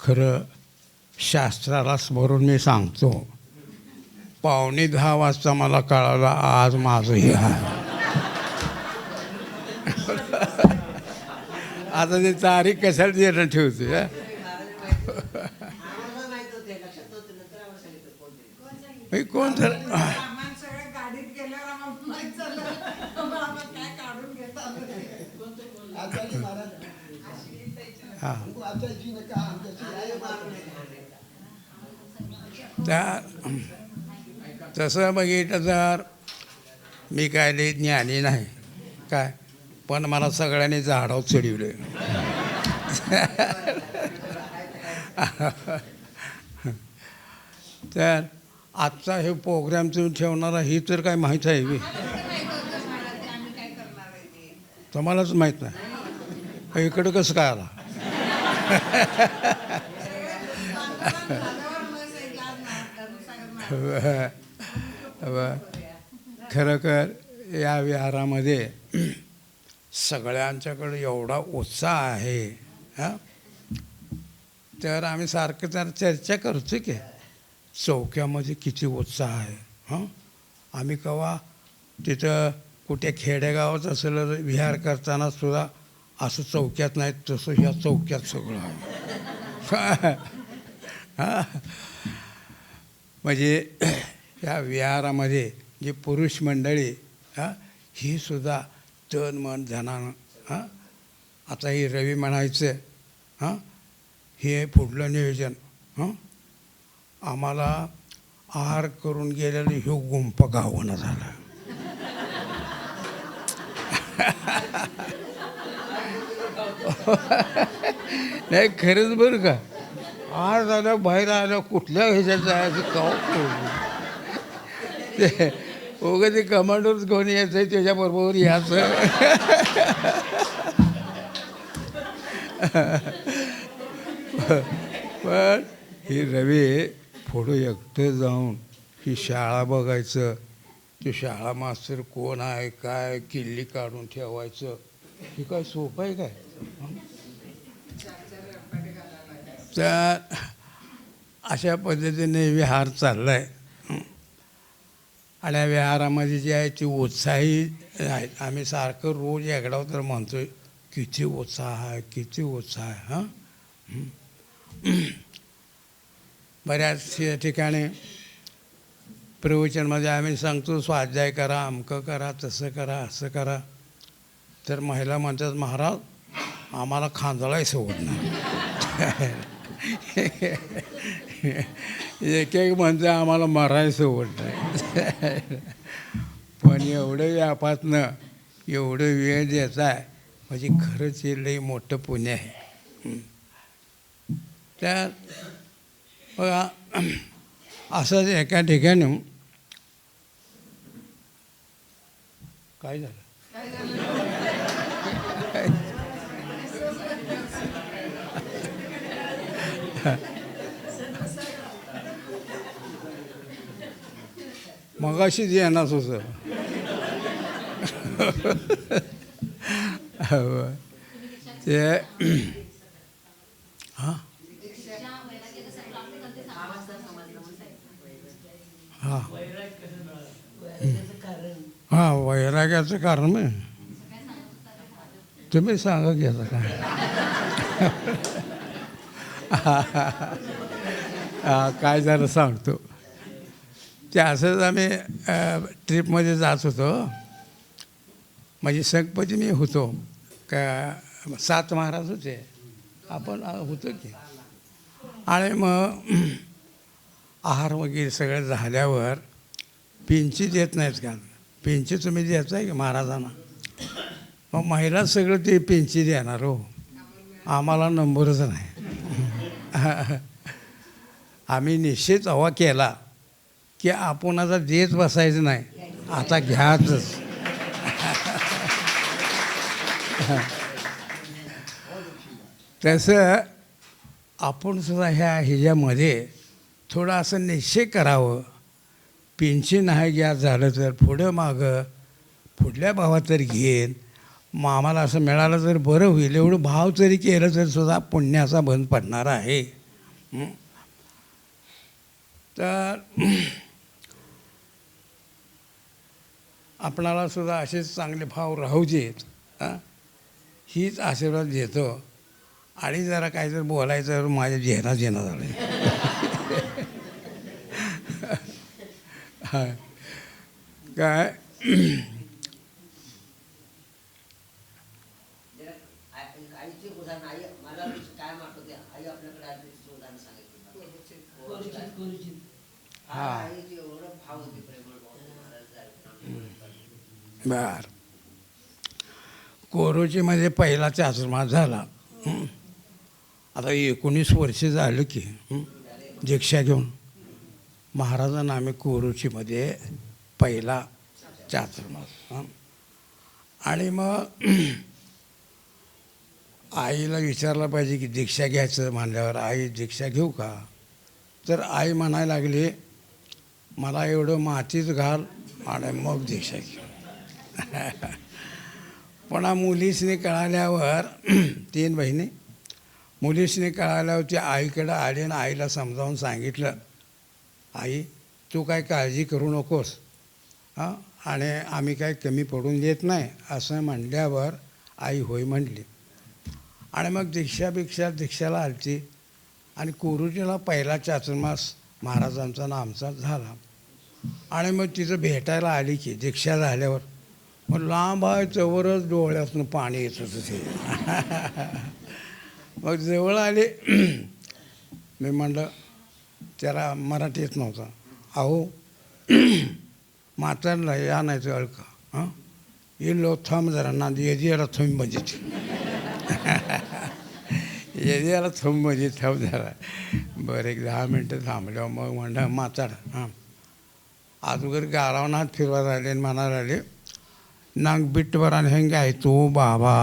खरं शास्त्राला स्मरून मी सांगतो पावणे दहा वाजता मला कळालं आज माझं हे आता ते तारीख कशाला देणं ठेवते कोण तर सामान सगळं गाडीत गेल्यावर आम्हाला माहीत झालं मग आम्हाला काय काढून घेता आलं नाही. हां त्या तसं बघितलं तर मी काय लई ज्ञानी नाही. काय? पण मला सगळ्यांनी झाडावर चढवले तर आजचा हे प्रोग्राम तुम्ही ठेवणारा ही तर काय माहीत आहे मी तुम्हालाच माहीत नाही. इकडं कसं काय आला झाल्यावर मग सांगितलं, आज नाही, खरं खरोखर या विहारामध्ये सगळ्यांच्याकडे एवढा उत्साह आहे हां? तर आम्ही सारखं तर चर्चा करतो की चौक्यामध्ये किती उत्साह आहे हां? आम्ही कवा तिथं कुठे खेडेगावात असेल तर विहार करताना सुद्धा असं चौक्यात नाही तसं ह्या चौक्यात सगळं आहे. हां? म्हणजे या विहारामध्ये जी पुरुष मंडळी हां ही सुद्धा तन मन धनानं हां आता ही रवी म्हणायचं हां हे पुढलं नियोजन हां आम्हाला आहार करून गेलेलं ह्यो गुंप गावणं झाला. नाही खरंच बरं का? आज झालं बाहेर आलं कुठल्या ह्याच्यात जायचं काव ते उगं ते कमांडोच घेऊन यायचं त्याच्याबरोबर यायचं. पण हे रवी पुढं एकटं जाऊन ही शाळा बघायचं ते शाळा मास्तर कोण आहे काय किल्ली काढून ठेवायचं हे काय सोपं आहे काय? त्या तर अशा पद्धतीने विहार चालला आहे आणि या विहारामध्ये जे आहे ती उत्साही आहेत. आम्ही सारखं रोज एकडाव तर आहे किती उत्साह आहे किती उत्साह आहे हां? बऱ्याच ठिकाणी प्रवचनमध्ये आम्ही सांगतो स्वाध्याय करा अमकं करा तसं करा असं करा. तर महिला म्हणतात महाराज आम्हाला खांदळाही सोडणार नाही. एक एक म्हणते आम्हाला मरायचं सवड पण एवढं व्यापातनं एवढं वेळ द्यायचा आहे म्हणजे खरंच हे लई मोठं पुणे आहे. त्या बघा असंच एका ठिकाणी काय झालं? मगाशीच येणार होतं. हो. ते हां? हां. हां वैराग्याचं कारण तुम्ही सांगा की आता काय. काय झालं सांगतो. ते असंच आम्ही ट्रिपमध्ये जात होतो. म्हणजे संगपती मी होतो. का सात महाराज होते. आपण होतो की. आणि मग आहार वगैरे सगळं झाल्यावर पिंची देत नाहीत का? पिंची तुम्ही द्यायचं की महाराजांना? मग महिला सगळं ते पिंची देणार हो. आम्हाला नंबरच नाही. आम्ही निश्चित हवा केला की आपण आता देत बसायचं नाही. आता घ्याच तसं आपण सुद्धा ह्या ह्याच्यामध्ये थोडं असं निश्चय करावं. पेन्शन आहे घ्या झालं तर पुढं मागं. पुढल्या भावात तर घेईन. मग आम्हाला असं मिळालं तर बरं होईल. एवढं भाव तरी केलं तर सुद्धा पुण्याचा बंद पडणार आहे. तर आपणाला सुद्धा असेच चांगले भाव राहू देत. हीच आशीर्वाद देतो. आणि जरा काहीतरी बोलायचं माझ्या जेना जेना झालं. काय जरा आई- आईची उदाहरण आई मला काय आठवते आई आपल्याकडे आली तिचं उदाहरण सांगितलं कोरुचित. हा. आईची एवढं भाव होती प्रेमळ भाव होते महाराज जायचे. बर. कोरोचीमध्ये पहिला चाचमा झाला. आता एकोणीस वर्ष झालं की दीक्षा घेऊन महाराजांना आम्ही कोरोचीमध्ये पहिला चाचमा हं. आणि मग आईला विचारलं पाहिजे की दीक्षा घ्यायचं म्हणल्यावर आई दीक्षा घेऊ का? तर आई म्हणायला लागली मला एवढं मातीच घाल आणि मग दीक्षा पण मुलीसने कळाल्यावर तीन बहिणी मुलीसने कळाल्यावर ती आईकडं आली आणि आईला समजावून सांगितलं आई तू काय काळजी करू नकोस हां आणि आम्ही काय कमी पडून देत नाही असं म्हणल्यावर आई होय म्हणली. आणि मग दीक्षापेक्षा दीक्षाला आलती. आणि कोरुजीला पहिला चातुर्मास महाराजांचा आणि आमचा झाला. आणि मग तिथं भेटायला आली की दीक्षा झाल्यावर मग लांब आहे जवळच डोळ्यातून पाणी येत होतं ते. मग जवळ आले मी म्हणलं त्याला मराठी येत नव्हता. अहो म्हातारला या नाही तर अळका हां? इल्लो थांब जरा ना येदियाला थंब म्हणजे याला थोम म्हणजे थांब झाला बरं एक दहा मिनटं थांबलो. मग म्हणलं माचाड हां. वगैरे गारावनात फिरवा राहिले आणि म्हणा राहिले नांग बिट बरान हेंग आहे तू बाबा.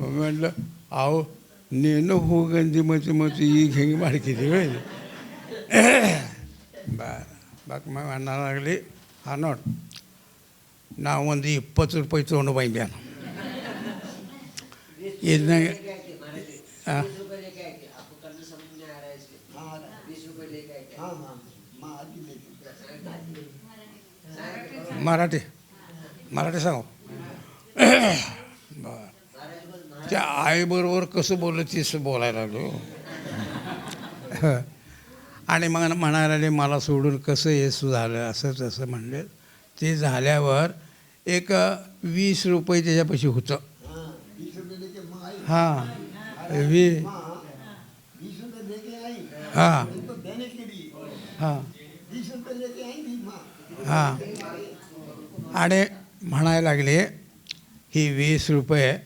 म्हटलं आहो नेन हो गंजी मच मच ही घेंग माडकीची वेळ बरं बाग मग म्हणा लागली हा नॉट. बीस रुपए लेके आए थे हाँ हाँ. माँ मराठी. मराठी सांग. बरं. त्या आईबरोबर कसं बोललं तीच बोलायला लागलो. आणि मग म्हणायला लागले मला सोडून कसं येसू झालं? असं तसं म्हणले. ते झाल्यावर एक वीस रुपये त्याच्यापाशी होतं. हां. वी हां. हां. हां. आणि म्हणायला लागले ही वीस रुपये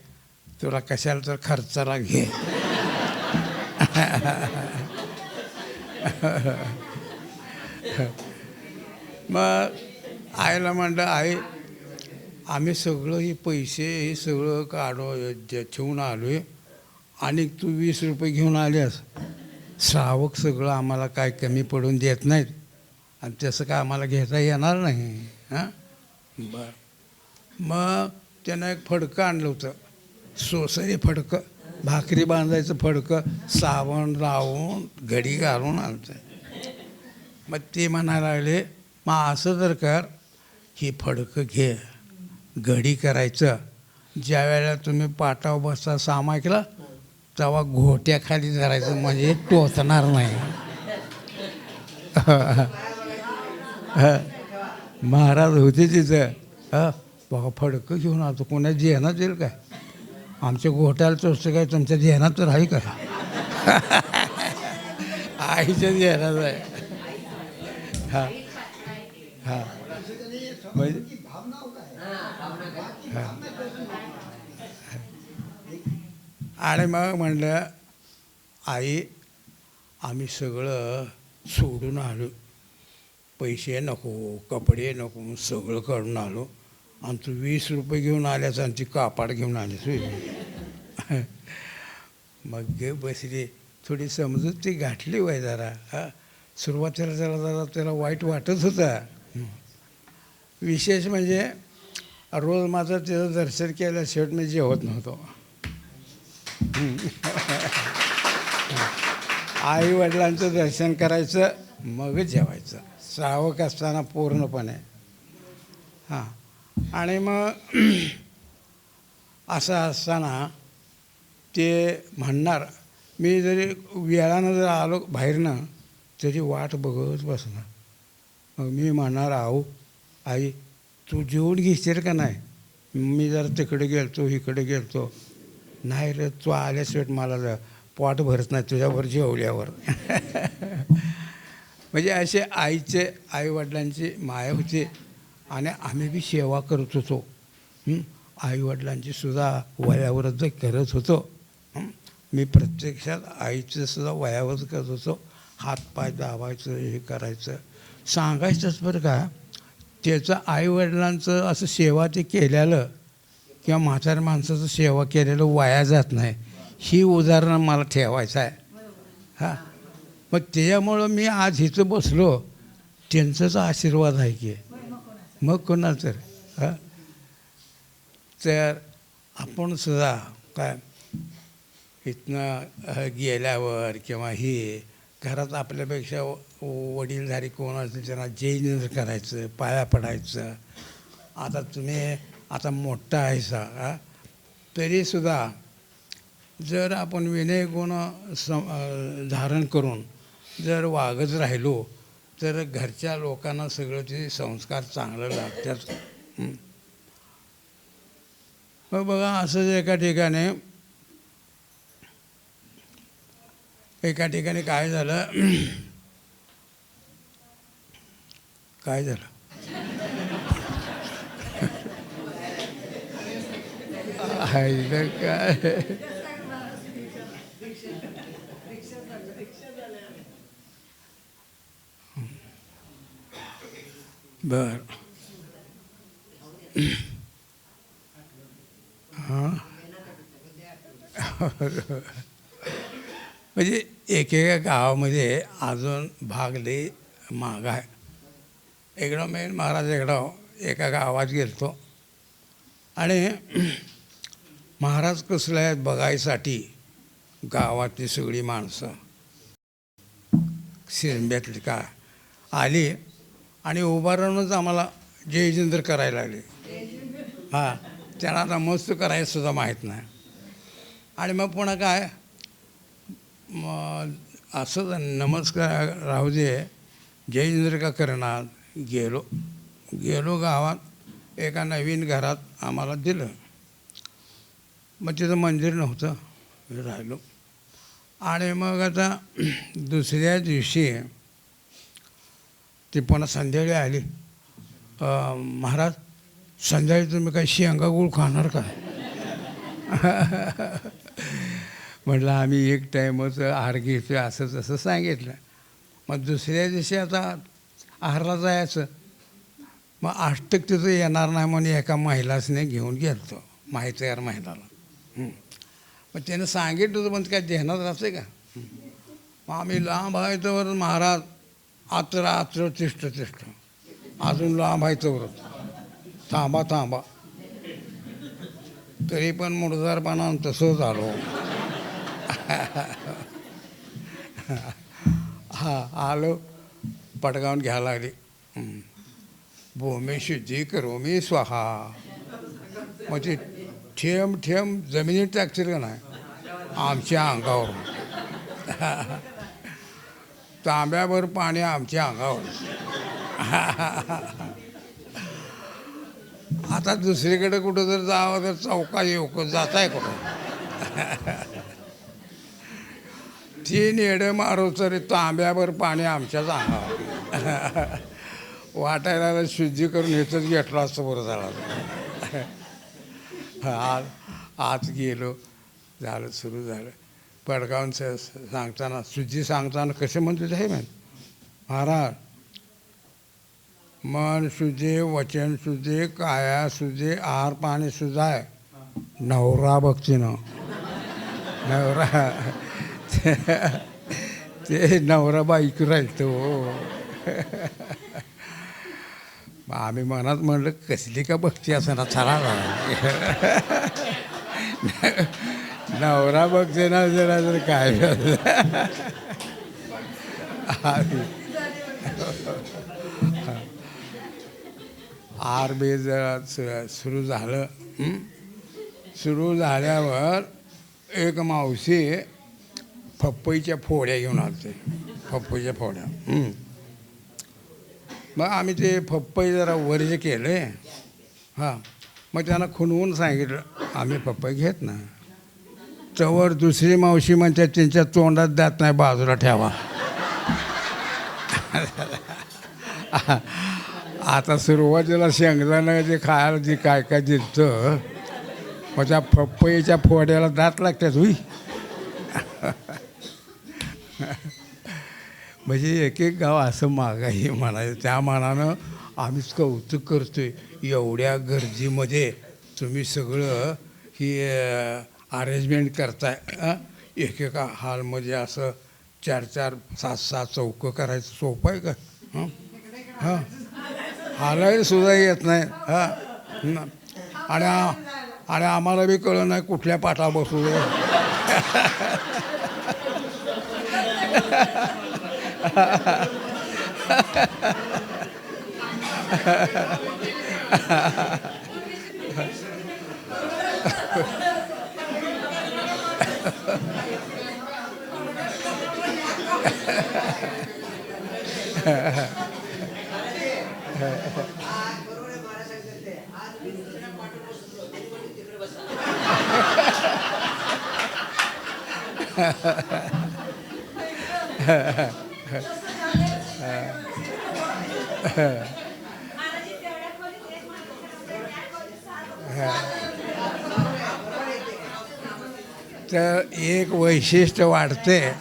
तुला कशाला तर खर्चाला घे. मग आईला म्हणलं आई आम्ही सगळं हे पैसे हे सगळं काढू जे- ठेवून आलो आहे आणि तू वीस रुपये घेऊन आल्यास. श्रावक सगळं आम्हाला काय कमी पडून देत नाहीत. आणि तसं काय आम्हाला घेता येणार नाही हां? बरं. मग त्यानं एक फडकं आणलं होतं. सोसरी फडकं भाकरी बांधायचं फडकं साबण लावून घडी घालून आणतं मग ते म्हणायला लागले मग असं जर कर ही फडकं घे. घडी करायचं. ज्या वेळेला तुम्ही पाटाव बसता सामायकला तेव्हा घोट्याखाली धरायचं म्हणजे टोचणार नाही. महाराज होते तिथं. हां. बघा फडकं घेऊन आलो कोणा जेहनात येईल काय? आमच्या घोट्याला तोच काय? तुमच्या जेहनात तर आहे का? आईच्या जेहनात आहे. हां. हां. आणि मग म्हणलं आई आम्ही सगळं सोडून आलो. पैसे नको कपडे नको सगळं काढून आलो. आणि तू वीस रुपये घेऊन आल्यास आणि ती कापाड घेऊन आलीस होय. मग गे बसली. थोडी समजूत ती गाठली वय जरा. हा. सुरुवातीला जरा जरा त्याला वाईट वाटत होता. हं. विशेष म्हणजे रोज माझं तिचं दर्शन केलं शेवट मी जेवत नव्हतो. आई वडिलांचं दर्शन करायचं मगच जेवायचं. श्रावक असताना पूर्णपणे. हां. आणि मग असं असताना ते म्हणणार मी जरी वेळानं जर आलो बाहेरनं तरी वाट बघत बसणार. मग मी म्हणणार आहो आई तू जेवण घेशील का नाही? मी जर तिकडे गेलतो इकडे गेलतो. नाही रे तू आल्याशिवाय मला पोट भरत नाही तुझ्यावर जेवल्यावर. म्हणजे असे आईचे आईवडिलांची माया होती आणि आम्ही बी सेवा करत होतो. आईवडिलांची सुद्धा वयावरच करत होतो मी प्रत्यक्षात आईचं सुद्धा वयावरच करत होतो. हातपाय दाबायचं हे करायचं. सांगायचंच बरं का त्याचं आईवडिलांचं असं सेवा ते केलेलं किंवा म्हाताऱ्या माणसाचं सेवा केलेलं वाया जात नाही. ही उदाहरणं मला ठेवायचं आहे. हां. मग त्याच्यामुळं मी आज हिचं बसलो. त्यांचाच आशीर्वाद आहे की. मग कोणाचं हां. तर आपण सुद्धा काय इथनं गेल्यावर किंवा ही घरात आपल्यापेक्षा व- वडीलधारी कोण असतील त्यांना जय करायचं पाया पडायचं. आता तुम्ही आता मोठा आहे सा तरीसुद्धा जर आपण विनय गुण सम धारण करून जर वागत राहिलो तर घरच्या लोकांना सगळं ते संस्कार चांगलं लागतात. मग बघा असंच एका ठिकाणी एका ठिकाणी काय झालं? काय झालं? काय? बर. हां? म्हणजे एकेका गावामध्ये अजून भाग लई माग आहे. इकडं मेन महाराज इकडं एका गावात गेलतो. आणि महाराज कसले आहेत बघायसाठी गावातली सगळी माणसं. शिरंब्यातली का? आली आणि उभारूनच आम्हाला जयजिंद्र करायला लागले. हां त्यांना आता मस्त करायचं सुद्धा माहीत नाही. आणि मग पुन्हा काय? असं नमस्कार राहू दे जयेंद्र का करणार? गेलो. गेलो गावात एका नवीन घरात आम्हाला दिलं. मग तिथं मंदिर नव्हतं. राहिलो. आणि मग आता दुसऱ्या दिवशी ती पुन्हा संध्याकाळी आली. महाराज संध्याकाळी तुम्ही काय शेंगा गुळ खाणार का? म्हटलं आम्ही एक टाईमच आहार घेतो असं तसं सांगितलं. मग दुसऱ्या दिवशी आता आहारला जायचं. मग अष्टक तिथं येणार नाही म्हणून एका महिलासने घेऊन गेलतो माहितीगार महिलाला मग त्यानं सांगितलं होतं पण काय ध्यानात राहते का? मग आम्ही लांब आहे तर महाराज आत्र आत्र तिष्ठ तिष्ठ. अजून लांब आहे तर थांबा थांबा. तरी पण मुडदारपणा तसंच आलो हा आलो. पटकावून घ्यायला लागली. हं. भूमी शुद्धी करू मी स्वाहा. मग ठेम ठेम जमिनीत टाकशील का नाही? आमच्या अंगावर. तांब्याभर पाणी आमच्या अंगावर. आता दुसरीकडे कुठं जर जावं तर चौका येऊ जाताय कुठं? तीन येडे मारू तरी तांब्याभर पाणी आमच्याच अंगावर वाटायला शुद्धी करून हेच घेतलं असतं बरं झालं आज आज गेलो. झालं सुरू झालं. पडगावून सांगताना शुद्धी सांगताना कसे म्हणते हे म्हण महाराज मन शुद्धे वचन शुद्धे काया शुद्धे आहार पाणी सुद्धा आहे. नवरा भक्तीनं. नवरा ते नवरा बाईक राहतो मग आम्ही मनात म्हणलं कसली का बघती असं ना चला नवरा बघते ना जरा जर काय आर बे जरा सु- सुरू झालं. सुरू झाल्यावर एक मावशी पपईच्या फोड्या घेऊन आलते. पपईच्या फोड्या. मग आम्ही ते पपई जरा वर्ज केले. हां. मग त्यांना खुणवून सांगितलं आम्ही पपई घेत नाही तवर दुसरी मावशी म्हणतात त्यांच्या तोंडात जात नाही बाजूला ठेवा. आता सुरुवातीला शेंगदाणं जे खायला जे काय काय दिलं मग त्या पपईच्या फोड्याला दात लागतात हुई. म्हणजे एक एक गाव असं मागाही म्हणायचं त्या मानानं आम्हीच कौतुक करतोय? एवढ्या गर्दीमध्ये तुम्ही सगळं ही अरेंजमेंट करताय एकेका हॉलमध्ये असं चार चार सात सात चौकं करायचं सोपं आहे का? हां? हां? हालायला सुद्धा येत नाही हां? आणि आणि आम्हाला बी कळलं नाही कुठल्या पाठा बसू दे आज बरोबर तर एक वैशिष्ट्य वाढते.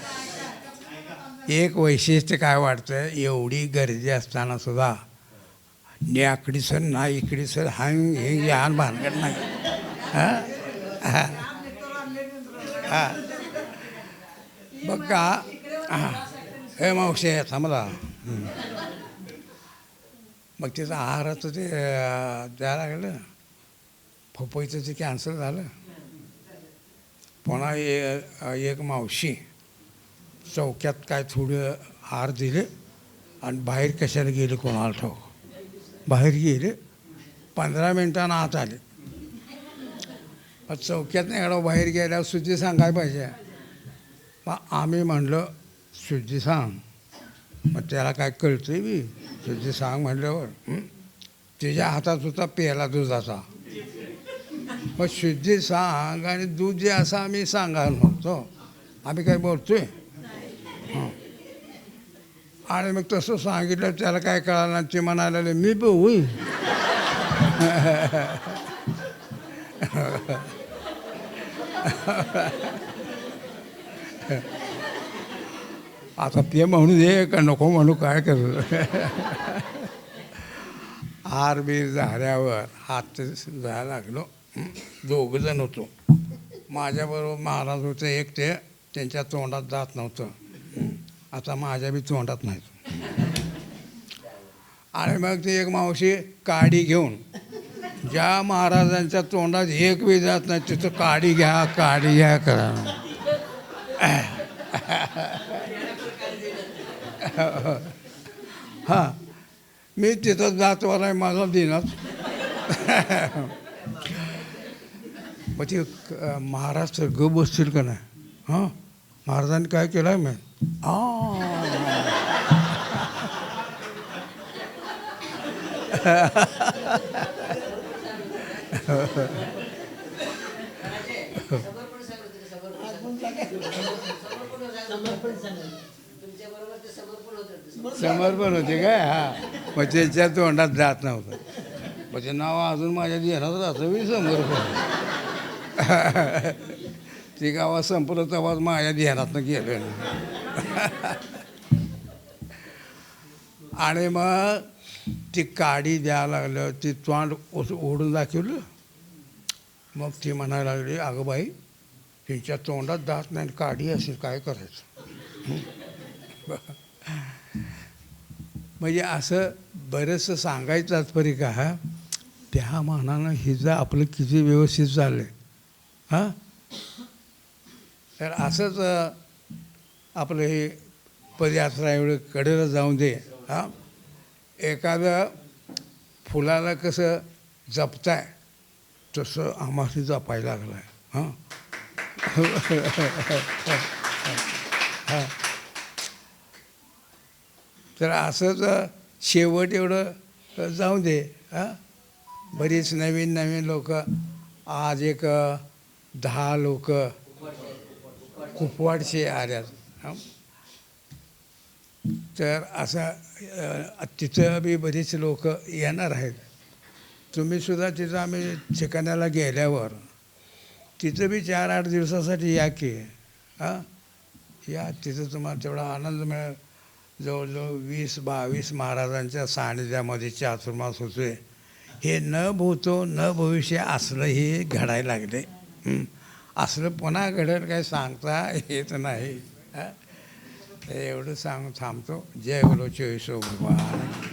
एक वैशिष्ट्य काय वाटतं एवढी गर्दी असताना सुद्धा आकडी सर ना इकडी सर हा हे यान भानगड नाही. हां? हां. हां. का हे मावशी थांबला मग तिचं आहाराचं ते द्यायला लागलं. पपईचं ते कॅन्सल झालं. पुन्हा एक मावशी चौक्यात काय थोडं आहार दिले आणि बाहेर कशाला गेले कोणाला ठाऊक. बाहेर गेले. पंधरा मिनटानं आत आले. चौक्यात नाही बाहेर गेल्यावर सुद्धा सांगायला पाहिजे. मग आम्ही म्हणलं सुद्धी सांग. मग त्याला काय कळतंय बी? सुद्धी सांग म्हणल्यावर तिच्या हातात होता प्यायला दुधाचा. मग शुद्धी सांग आणि दूध जे असं आम्ही सांगायला नव्हतो. आम्ही काय बोलतोय? आहे आणि मग तसं सांगितलं त्याला काय कळालं ते म्हणायला मी बघू आता ते म्हणू दे का नको म्हणू काय करू? हार बीर झाल्यावर हात जायला लागलो. दोघं जण होतो. माझ्याबरोबर महाराज होते एक ते त्यांच्या तोंडात जात नव्हतं. आता माझ्या बी तोंडात नाही आणि मग ती एक मावशी काडी घेऊन ज्या महाराजांच्या तोंडात एक बी जात नाही तिथं काडी घ्या काडी घ्या करा. हां. मी तिथं जातवर आहे मला देणार मग ते महाराज ग बसतील का नाही? हां? महाराजांनी काय केलं आहे मी आ. समर्पण समर्पण होत होते. समर्पण होते काय? हा. मग त्याच्या तोंडात जात नव्हतं. मग ते नाव अजून माझ्या ध्यानात राहतं मी समर्पण ते गावात संपलं तेव्हाच माझ्या ध्यानातनं गेलं. आणि मग ती काडी द्यायला लागलं ती तोंड ओढून दाखवलं. मग ती म्हणायला लागली अगं बाई तिच्या तोंडात दात नाही काडी असेल काय करायचं? म्हणजे असं बरंचसं सांगायचं तात्पर्य का? त्या मानानं हिचं आपलं किती व्यवस्थित चाललं आहे हां? तर असंच आपलं हे पदयात्रा एवढं कडेला जाऊन दे. हां? एखादं फुलाला कसं जपताय तसं आम्हाला जपायला लागलं आहे हां? हां? तर असंच शेवट एवढं जाऊ दे हां? बरीच नवीन नवीन लोक आज एक दहा लोक कुपवाडचे आल्यात हां? तर असं तिथं बी बरीच लोक येणार आहेत. तुम्ही सुद्धा तिथं आम्ही ठिकाणाला गेल्यावर तिथं बी चार आठ दिवसासाठी या की हां? या तिथं तुम्हाला तेवढा आनंद मिळेल. जवळजवळ वीस बावीस महाराजांच्या सानिध्यामध्ये चातुर्मास होतोय. हे न भूतो न भविष्य असलं हे घडायला लागले. असलं पुन्हा घडेल काय सांगता येत नाही. एवढं सांग थांबतो. जय बोलो चोवीसो भगवान.